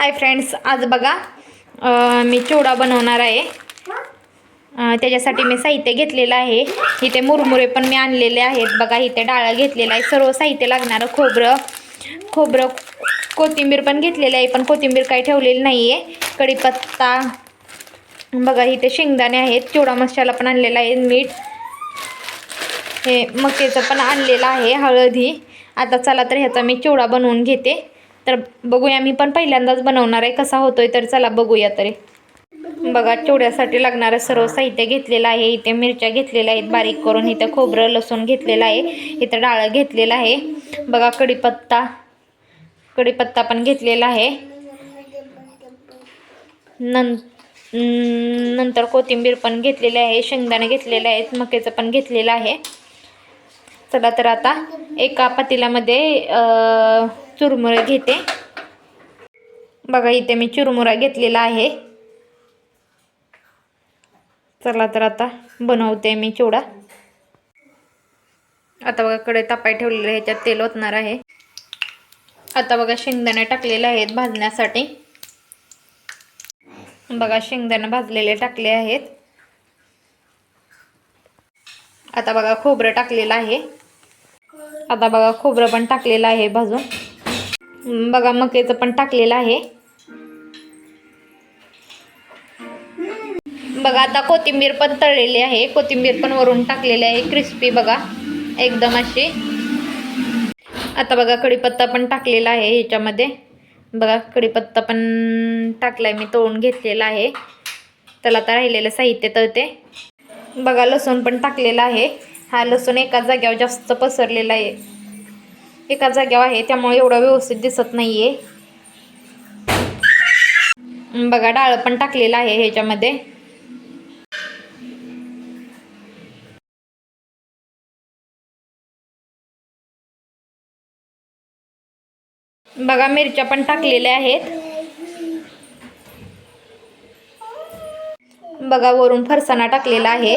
Hi friends आज बघा मी चिवडा बनवणार आहे. त्याच्यासाठी मी साहित्य घेतलेलं आहे. इथे मुरमुरे पण मी आणलेले आहेत. बघा इथे डाळ घेतलेला आहे. सर्व साहित्य लागणारं. खोबरं खोबरं कोथिंबीर पण घेतलेली आहे पण कोथिंबीर काही ठेवलेली नाही आहे कढीपत्ता बघा इथे शेंगदाणे आहेत. चिवडा मसाला पण आणलेला आहे मीठ. हे मक्याचं पण आणलेलं आहे हळदी. आता चला तर ह्याचा मी चिवडा बनवून घेते. तर बघूया मी पण पहिल्यांदाच बनवणार आहे कसा होतोय तर चला बघूया तरी. बघा चिवड्यासाठी लागणारं सर्व साहित्य घेतलेलं आहे. इथे मिरच्या घेतलेल्या आहेत बारीक करून. इथं खोबरं लसूण घेतलेलं आहे. इथं डाळ घेतलेलं आहे. बघा कढीपत्ता कढीपत्ता पण घेतलेला आहे. नं नंतर कोथिंबीर पण घेतलेली आहे. शेंगदाणे घेतलेले आहेत मक्याचं पण घेतलेलं आहे. चला तर आता एका पातेल्यामध्ये चुरमुरे घेते. बघा इथे मी चुरमुरा घेतलेला आहे. चला तर आता बनवते मी चिवडा. आता बघा कडे तापाय ठेवलेलं आहे ह्याच्यात तेल ओतणार आहे. आता बघा शेंगदाणे टाकलेले आहेत भाजण्यासाठी. बघा शेंगदाणे भाजलेले टाकले आहेत. आता बघा खोबरं टाकलेलं आहे. आता बघा खोबरं पण टाकलेलं आहे भाजून. बघा मकेचं पण टाकलेलं आहे. बघा आता कोथिंबीर पण तळलेली आहे. कोथिंबीर पण वरून टाकलेली आहे. क्रिस्पी बघा एकदम अशी. आता बघा कढीपत्ता पण टाकलेला आहे ह्याच्यामध्ये. बघा कढीपत्ता पण टाकलाय मी तळून घेतलेला आहे. त्याला आता राहिलेलं साहित्य तळते. बघा लसूण पण टाकलेलं आहे. हा लसूण एका जाग्यावर जास्त पसरलेला आहे. एका जाग्यावर आहे त्यामुळे एवढं व्यवस्थित दिसत नाहीये. बघा डाळ पण टाकलेलं आहे ह्याच्यामध्ये. बघा मिरच्या पण टाकलेल्या आहेत. बघा वरून फरसाणा टाकलेला आहे.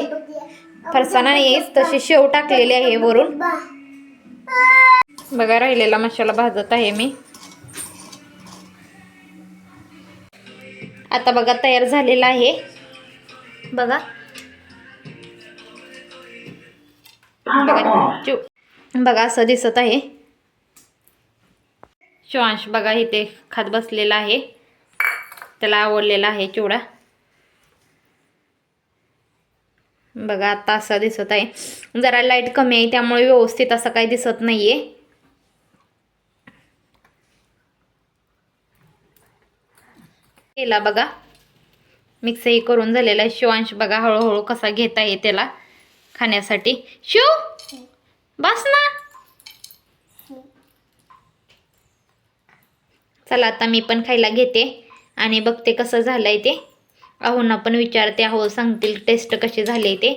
फरसाणा नाहीच तशी शेव टाकलेली आहे वरून. बघा राहिलेला मसाला भाजत आहे मी. आता बघा तयार झालेला आहे. बघा. बघा बघा असं दिसत आहे. शिवांश बघा इथे खात बसलेला आहे. त्याला आवडलेला आहे चिवडा. बघा आता असं दिसत आहे. जरा लाइट कमी आहे त्यामुळे व्यवस्थित असं काही दिसत नाहीये. केला बघा. मिक्सही करून झालेला आहे. शिवांश बघा हळूहळू कसा घेता आहे त्याला खाण्यासाठी. शिव! बस ना. चला आता मी पण खायला घेते आणि बघते कसं झालंय ते. अहोना पण विचारते. अहो सांगतील टेस्ट कशी झाली ते.